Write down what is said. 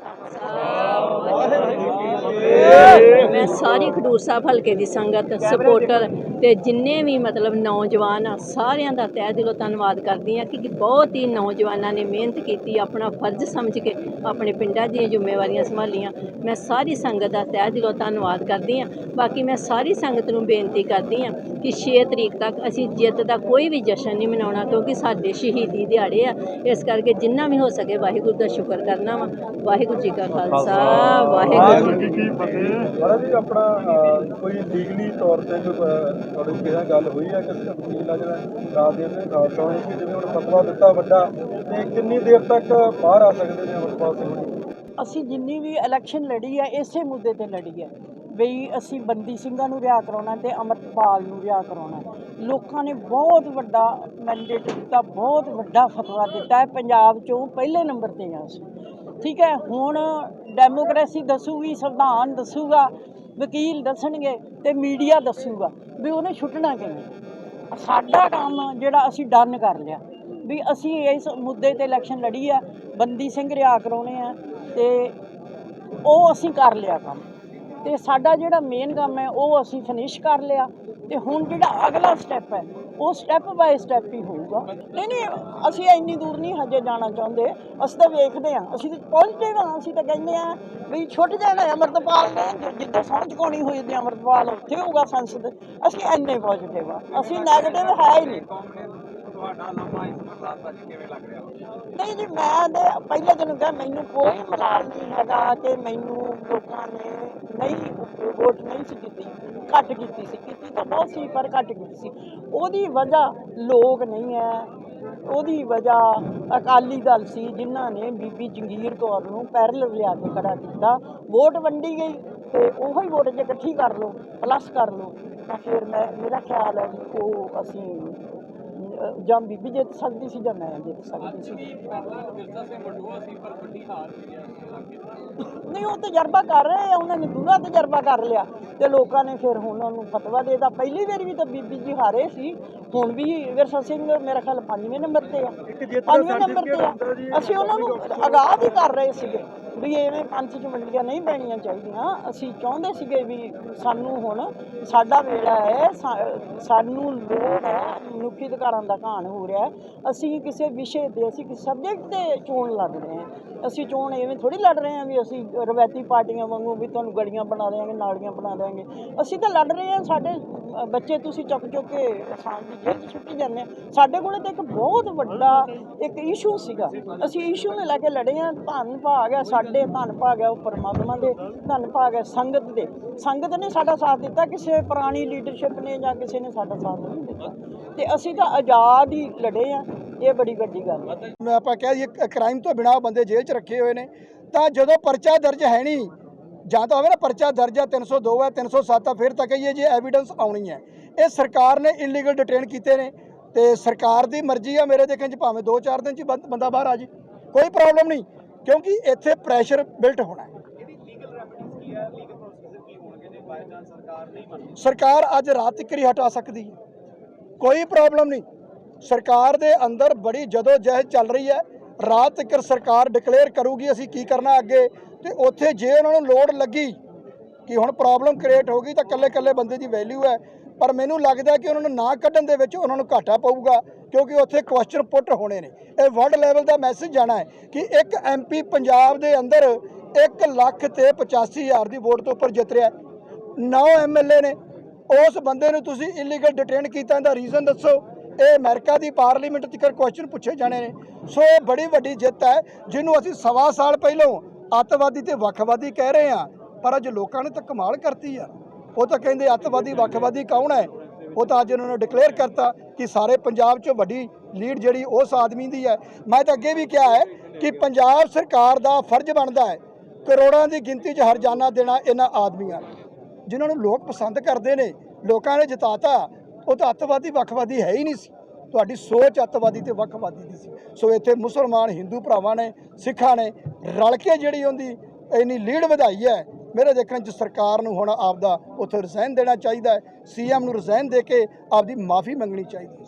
So. ਮੈਂ ਸਾਰੀ ਖਡੂਰ ਸਾਹਿਬ ਹਲਕੇ ਦੀ ਸੰਗਤ ਸਪੋਰਟਰ ਤੇ ਜਿੰਨੇ ਵੀ ਮਤਲਬ ਨੌਜਵਾਨ ਆ, ਸਾਰਿਆਂ ਦਾ ਤਹਿ ਦਿਲੋਂ ਧੰਨਵਾਦ ਕਰਦੀ ਆ ਕਿ ਬਹੁਤ ਹੀ ਨੌਜਵਾਨਾਂ ਨੇ ਮਿਹਨਤ ਕੀਤੀ, ਆਪਣਾ ਫਰਜ਼ ਸਮਝ ਕੇ ਆਪਣੇ ਪਿੰਡਾਂ ਦੀਆਂ ਜ਼ਿੰਮੇਵਾਰੀਆਂ ਸੰਭਾਲੀਆਂ। ਮੈਂ ਸਾਰੀ ਸੰਗਤ ਦਾ ਤਹਿ ਦਿਲੋਂ ਧੰਨਵਾਦ ਕਰਦੀ ਆ ਬਾਕੀ ਮੈਂ ਸਾਰੀ ਸੰਗਤ ਨੂੰ ਬੇਨਤੀ ਕਰਦੀ ਆ ਕਿ 6 ਤਰੀਕ ਤੱਕ ਅਸੀਂ ਜਿੱਤ ਦਾ ਕੋਈ ਵੀ ਜਸ਼ਨ ਨਹੀਂ ਮਨਾਉਣਾ, ਕਿਉਂਕਿ ਸਾਡੇ ਸ਼ਹੀਦੀ ਦਿਹਾੜੇ ਆ। ਇਸ ਕਰਕੇ ਜਿੰਨਾ ਵੀ ਹੋ ਸਕੇ ਵਾਹਿਗੁਰੂ ਦਾ ਸ਼ੁਕਰ ਕਰਨਾ ਵਾ। ਵਾਹਿਗੁਰੂ ਜੀ ਕਾ ਖਾਲਸਾ, ਵਾਹਿਗੁਰੂ ਜੀ ਕੀ ਫਤਿਹ। ਜੀ ਆਪਣਾ ਕੋਈ ਲੀਗਲੀ ਤੌਰ ਤੇ ਕੋਈ ਅਹ, ਗੱਲ ਹੋਈ ਹੈ ਕਿ ਵਕੀਲ ਆ ਜਿਹੜਾ ਰਾਤ ਦੇ ਨੇ ਖਾਲਸਾ ਹੋਣੀ ਕਿ ਜਿਵੇਂ ਹੁਣ ਫਤਵਾ ਦਿੱਤਾ ਵੱਡਾ ਤੇ ਕਿੰਨੀ ਦੇਰ ਤੱਕ ਬਾਹਰ ਆ ਸਕਦੇ ਨੇ ਅਮਰਪਾਲ ਸਿੰਘ ਅਸੀਂ ਜਿੰਨੀ ਵੀ ਇਲੈਕਸ਼ਨ ਲੜੀ ਹੈ ਇਸੇ ਮੁੱਦੇ ਤੇ ਲੜੀ ਹੈ। ਬਈ ਅਸੀਂ ਬੰਦੀ ਸਿੰਘਾਂ ਨੂੰ ਰਿਹਾ ਕਰਾਉਣਾ ਤੇ ਅਮਰਪਾਲ ਨੂੰ ਰਿਹਾ ਕਰਾਉਣਾ ਲੋਕਾਂ ਨੇ ਬਹੁਤ ਵੱਡਾ ਮੈਂਡੇਟ ਦਿੱਤਾ ਬਹੁਤ ਵੱਡਾ ਫਤਵਾ ਦਿੱਤਾ ਹੈ। ਪੰਜਾਬ ਚੋਂ ਪਹਿਲੇ ਨੰਬਰ ਤੇ ਆ ਅਸੀਂ। ਠੀਕ ਹੈ ਹੁਣ ਡੈਮੋਕ੍ਰੇਸੀ ਦੱਸੂਗੀ ਸੰਵਿਧਾਨ ਦੱਸੂਗਾ ਵਕੀਲ ਦੱਸਣਗੇ ਤੇ ਮੀਡੀਆ ਦੱਸੂਗਾ ਵੀ ਉਹਨੇ ਛੁੱਟਣਾ ਕਿਵੇਂ ਸਾਡਾ ਕੰਮ ਜਿਹੜਾ ਅਸੀਂ ਡਨ ਕਰ ਲਿਆ ਵੀ ਅਸੀਂ ਇਸ ਮੁੱਦੇ ਤੇ ਇਲੈਕਸ਼ਨ ਲੜੀ ਆ, ਬੰਦੀ ਸਿੰਘ ਰਿਆ ਕਰਾਉਣੇ ਆ ਤੇ ਉਹ ਅਸੀਂ ਕਰ ਲਿਆ ਕੰਮ। ਤੇ ਸਾਡਾ ਜਿਹੜਾ ਮੇਨ ਕੰਮ ਹੈ ਉਹ ਅਸੀਂ ਫਿਨਿਸ਼ ਕਰ ਲਿਆ ਤੇ ਹੁਣ ਜਿਹੜਾ ਅਗਲਾ ਸਟੈਪ ਹੈ ਉਹ ਸਟੈਪ ਬਾਏ ਸਟੈਪ ਹੀ ਹੋਊਗਾ। ਨਹੀਂ ਨਹੀਂ, ਅਸੀਂ ਇੰਨੀ ਦੂਰ ਨਹੀਂ ਹਜੇ ਜਾਣਾ ਚਾਹੁੰਦੇ। ਅਸੀਂ ਤਾਂ ਵੇਖਦੇ ਹਾਂ। ਅਸੀਂ ਤਾਂ ਪਹੁੰਚਦੇ ਹਾਂ। ਅਸੀਂ ਤਾਂ ਕਹਿੰਦੇ ਆ ਵੀ ਛੁੱਟ ਜਾਣਾ ਹੈ ਅੰਮ੍ਰਿਤਪਾਲ ਨੇ। ਜਿੱਦਾਂ ਸਹੁੰ ਚੁਕਾਉਣੀ ਹੋਈ ਤੇ ਅੰਮ੍ਰਿਤਪਾਲ, ਉੱਥੇ ਹੋਊਗਾ ਸੰਸਦ ਅਸੀਂ ਇੰਨੇ ਪੋਜ਼ਿਟਿਵ ਆ ਅਸੀਂ ਨੈਗੇਟਿਵ ਹੈ ਹੀ ਨਹੀਂ। ਨਹੀਂ ਜੀ, ਮੈਂ ਤੇ ਪਹਿਲੇ ਦਿਨ ਕਿਹਾ, ਮੈਨੂੰ ਕੋਈ ਮਲਾਲ ਨਹੀਂ ਹੈਗਾ ਕਿ ਮੈਨੂੰ ਲੋਕਾਂ ਨੇ ਨਹੀਂ ਵੋਟ ਨਹੀਂ ਸੀ ਕੀਤੀ, ਘੱਟ ਕੀਤੀ ਸੀ। ਕੀਤੀ ਤਾਂ ਬਹੁਤ ਸੀ, ਪਰ ਘੱਟ ਕੀਤੀ ਸੀ। ਉਹਦੀ ਵਜ੍ਹਾ ਲੋਕ ਨਹੀਂ ਹੈ। ਉਹਦੀ ਵਜ੍ਹਾ ਅਕਾਲੀ ਦਲ ਸੀ, ਜਿਨ੍ਹਾਂ ਨੇ ਬੀਬੀ ਜੰਗੀਰ ਕੌਰ ਨੂੰ ਪੈਰਲ ਲਿਆ ਕੇ ਖੜਾ ਕੀਤਾ। ਵੋਟ ਵੰਡੀ ਗਈ ਤੇ ਉਹੀ ਵੋਟ ਜੇ ਇਕੱਠੀ ਕਰ ਲਓ, ਪਲੱਸ ਕਰ ਲਓ। ਤਾਂ ਫਿਰ ਮੈਂ, ਮੇਰਾ ਖਿਆਲ ਹੈ ਵੀ ਉਹ ਅਸੀਂ ਜਾਂ ਬੀਬੀ ਜਿੱਤ ਸਕਦੀ ਸੀ ਜਾਂ ਮੈਂ ਜਿੱਤ ਸਕਦੀ ਸੀ। ਨਹੀਂ ਉਹ ਤਜਰਬਾ ਕਰ ਰਹੇ ਆ ਉਹਨਾਂ ਨੇ ਦੂਰਾ ਤਜਰਬਾ ਕਰ ਲਿਆ ਤੇ ਲੋਕਾਂ ਨੇ ਫਿਰ ਹੁਣ ਉਹਨੂੰ ਫਤਵਾ ਦੇਤਾ। ਪਹਿਲੀ ਵਾਰ ਵੀ ਤਾਂ ਬੀਬੀ ਜੀ ਹਾਰੇ ਸੀ ਹੁਣ ਵੀ ਵਿਰਸਾ ਸਿੰਘ ਮੇਰਾ ਖਿਆਲ ਪੰਜਵੇਂ ਨੰਬਰ ਤੇ ਆ। ਜਿੱਤ ਦਾ ਪੰਜਵੇਂ ਨੰਬਰ ਤੇ ਆ। ਅਸੀਂ ਉਹਨਾਂ ਨੂੰ ਅਗਾਹ ਵੀ ਕਰ ਰਹੇ ਸੀਗੇ। ਵੀ ਐਵੇਂ ਪੰਥ ਚ ਵੰਡੀਆਂ ਨਹੀਂ ਪੈਣੀਆਂ ਚਾਹੀਦੀਆਂ। ਅਸੀਂ ਚਾਹੁੰਦੇ ਸੀਗੇ ਵੀ ਸਾਨੂੰ ਹੁਣ ਸਾਡਾ ਵੇਲਾ ਹੈ, ਸਾ- ਸਾਨੂੰ ਲੋੜ ਹੈ, ਮਨੁੱਖੀ ਅਧਿਕਾਰਾਂ ਦਾ ਘਾਣ ਹੋ ਰਿਹਾ ਅਸੀਂ ਕਿਸੇ ਵਿਸ਼ੇ ਤੇ, ਅਸੀਂ ਕਿਸੇ ਸਬਜੈਕਟ ਤੇ ਚੋਣ ਲੜ ਰਹੇ ਹਾਂ। ਅਸੀਂ ਚੋਣ ਐਵੇਂ ਥੋੜੀ ਲੜ ਰਹੇ ਹਾਂ ਵੀ ਅਸੀਂ ਰਵਾਇਤੀ ਪਾਰਟੀਆਂ ਵਾਂਗੂ ਵੀ ਤੁਹਾਨੂੰ ਗਲੀਆਂ ਬਣਾ ਦੇਵਾਂਗੇ ਨਾਲੀਆਂ ਬਣਾ ਦੇਵਾਂਗੇ ਅਸੀਂ ਤਾਂ ਲੜ ਰਹੇ ਹਾਂ ਸਾਡੇ ਬੱਚੇ ਤੁਸੀਂ ਚੁੱਕ ਚੁੱਕ ਕੇ ਆਸਾਮ ਦੀ ਜੇਲ੍ਹ 'ਚ ਸੁੱਟੀ ਜਾਂਦੇ ਆ ਸਾਡੇ ਕੋਲ ਤਾਂ ਇੱਕ ਬਹੁਤ ਵੱਡਾ ਇੱਕ ਇਸ਼ੂ ਸੀਗਾ। ਅਸੀਂ ਇਸ਼ੂ ਨੂੰ ਲੈ ਕੇ ਲੜੇ ਆ ਧੰਨ ਭਾਗ ਹੈ, ਸਾਡੇ ਸਾਡੇ ਧੰਨ ਭਾਗ ਹੈ ਉਹ ਪਰਮਾਤਮਾ ਦੇ, ਧੰਨ ਭਾਗ ਹੈ ਸੰਗਤ ਦੇ। ਸੰਗਤ ਨੇ ਸਾਡਾ ਸਾਥ ਦਿੱਤਾ, ਕਿਸੇ ਪੁਰਾਣੀ ਲੀਡਰਸ਼ਿਪ ਨੇ ਜਾਂ ਕਿਸੇ ਨੇ ਸਾਡਾ ਸਾਥ ਨਹੀਂ ਦਿੱਤਾ। ਤੇ ਅਸੀਂ ਤਾਂ ਆਜ਼ਾਦ ਹੀ ਲੜੇ ਆ ਇਹ ਬੜੀ ਵੱਡੀ ਗੱਲ ਹੈ। ਮੈਂ ਆਪਾਂ ਕਿਹਾ ਦਈਏ ਕ੍ਰਾਈਮ ਤੋਂ ਬਿਨਾਂ ਬੰਦੇ ਜੇਲ੍ਹ 'ਚ ਰੱਖੇ ਹੋਏ ਨੇ, ਤਾਂ ਜਦੋਂ ਪਰਚਾ ਦਰਜ ਹੈ ਨਹੀਂ, ਜਾਂ ਤਾਂ ਹੋਵੇ ਨਾ ਪਰਚਾ ਦਰਜ ਹੈ 302 ਹੈ 307 ਆ ਫਿਰ ਤਾਂ ਕਹੀਏ ਜੇ ਐਵੀਡੈਂਸ ਆਉਣੀ ਹੈ। ਇਹ ਸਰਕਾਰ ਨੇ ਇਲੀਗਲ ਡਿਟੇਨ ਕੀਤੇ ਨੇ, ਤੇ ਸਰਕਾਰ ਦੀ ਮਰਜ਼ੀ ਆ ਮੇਰੇ ਦੇਖਣ 'ਚ, ਭਾਵੇਂ 2-4 ਦਿਨ 'ਚ ਬੰਦ- ਬੰਦਾ ਬਾਹਰ ਆ ਜੇ। ਕੋਈ ਪ੍ਰੋਬਲਮ ਨਹੀਂ। ਕਿਉਂਕਿ ਇੱਥੇ ਪ੍ਰੈਸ਼ਰ ਬਿਲਟ ਹੋਣਾ ਹੈ। ਸਰਕਾਰ ਅੱਜ ਰਾਤ ਤੱਕ ਹੀ ਹਟਾ ਸਕਦੀ ਹੈ। ਕੋਈ ਪ੍ਰੋਬਲਮ ਨਹੀਂ। ਸਰਕਾਰ ਦੇ ਅੰਦਰ ਬੜੀ ਜਦੋਂ ਜਹਿਦ ਚੱਲ ਰਹੀ ਹੈ। ਰਾਤ ਤੱਕ ਸਰਕਾਰ ਡਿਕਲੇਅਰ ਕਰੂਗੀ ਅਸੀਂ ਕੀ ਕਰਨਾ ਅੱਗੇ। ਤੇ ਉੱਥੇ ਜੇ ਉਹਨਾਂ ਨੂੰ ਲੋੜ ਲੱਗੀ ਕਿ ਹੁਣ ਪ੍ਰੋਬਲਮ ਕ੍ਰੀਏਟ ਹੋ ਗਈ ਤਾਂ ਕੱਲੇ ਕੱਲੇ ਬੰਦੇ ਦੀ ਵੈਲਿਊ ਹੈ। ਪਰ ਮੈਨੂੰ ਲੱਗਦਾ ਕਿ ਉਹਨਾਂ ਨੂੰ ਨਾ ਕੱਢਣ ਦੇ ਵਿੱਚ ਉਹਨਾਂ ਨੂੰ ਘਾਟਾ ਪਊਗਾ। ਕਿਉਂਕਿ ਉੱਥੇ ਕੁਐਸਚਨ ਪੁੱਟ ਹੋਣੇ ਨੇ। ਇਹ ਵਰਲਡ ਲੈਵਲ ਦਾ ਮੈਸੇਜ ਜਾਣਾ ਹੈ ਕਿ ਇੱਕ ਐਮਪੀ ਪੰਜਾਬ ਦੇ ਅੰਦਰ 1 ਲੱਖ ਤੇ 85 ਹਜ਼ਾਰ ਦੀ ਵੋਟ ਤੋਂ ਉੱਪਰ ਜਿੱਤ ਰਿਹਾ 9 ਐਮਐਲਏ ਨੇ। ਉਸ ਬੰਦੇ ਨੂੰ ਤੁਸੀਂ ਇਲੀਗਲ ਡਿਟੇਨ ਕੀਤਾ ਦਾ ਰੀਜ਼ਨ ਦੱਸੋ। ਇਹ ਅਮਰੀਕਾ ਦੀ ਪਾਰਲੀਮੈਂਟ ਤੱਕ ਕੁਐਸਚਨ ਪੁੱਛੇ ਜਾਣੇ ਨੇ। ਸੋ ਇਹ ਬੜੀ ਵੱਡੀ ਜਿੱਤ ਹੈ, ਜਿਹਨੂੰ ਅਸੀਂ ਸਵਾ ਸਾਲ ਪਹਿਲਾਂ ਅੱਤਵਾਦੀ ਤੇ ਵੱਖਵਾਦੀ ਕਹਿ ਰਹੇ ਹਾਂ, ਪਰ ਅੱਜ ਲੋਕਾਂ ਨੇ ਤਾਂ ਕਮਾਲ ਕਰਤੀ ਆ। ਉਹ ਤਾਂ ਕਹਿੰਦੇ ਅੱਤਵਾਦੀ ਵੱਖਵਾਦੀ ਕੌਣ ਹੈ? ਉਹ ਤਾਂ ਅੱਜ ਉਹਨਾਂ ਨੇ ਡਿਕਲੇਅਰ ਕਰਤਾ ਕਿ ਸਾਰੇ ਪੰਜਾਬ 'ਚ ਵੱਡੀ ਲੀਡ ਜਿਹੜੀ ਉਸ ਆਦਮੀ ਦੀ ਹੈ। ਮੈਂ ਤਾਂ ਅੱਗੇ ਵੀ ਕਿਹਾ ਹੈ ਕਿ ਪੰਜਾਬ ਸਰਕਾਰ ਦਾ ਫਰਜ਼ ਬਣਦਾ ਹੈ ਕਰੋੜਾਂ ਦੀ ਗਿਣਤੀ 'ਚ ਹਰਜਾਨਾ ਦੇਣਾ ਇਹਨਾਂ ਆਦਮੀਆਂ। ਜਿਨ੍ਹਾਂ ਨੂੰ ਲੋਕ ਪਸੰਦ ਕਰਦੇ ਨੇ, ਲੋਕਾਂ ਨੇ ਜਿਤਾਤਾ, ਉਹ ਤਾਂ ਅੱਤਵਾਦੀ ਵੱਖਵਾਦੀ ਹੈ ਹੀ ਨਹੀਂ ਸੀ। ਤੁਹਾਡੀ ਸੋਚ ਅੱਤਵਾਦੀ ਤੇ ਵੱਖਵਾਦੀ ਦੀ ਸੀ। ਸੋ ਇੱਥੇ ਮੁਸਲਮਾਨ, ਹਿੰਦੂ ਭਰਾਵਾਂ ਨੇ, ਸਿੱਖਾਂ ਨੇ ਰਲ ਕੇ ਜਿਹੜੀ ਉਹਦੀ ਇੰਨੀ ਲੀਡ ਵਧਾਈ ਹੈ ਮੇਰੇ ਦੇਖਣ ਚ ਸਰਕਾਰ ਨੂੰ ਹੁਣ ਆਪਦਾ ਉੱਥੇ ਰਿਜ਼ਾਈਨ ਦੇਣਾ ਚਾਹੀਦਾ ਹੈ ਸੀਐਮ ਨੂੰ ਰਿਜ਼ਾਈਨ ਦੇ ਕੇ ਆਪਦੀ ਮਾਫੀ ਮੰਗਣੀ ਚਾਹੀਦੀ ਹੈ।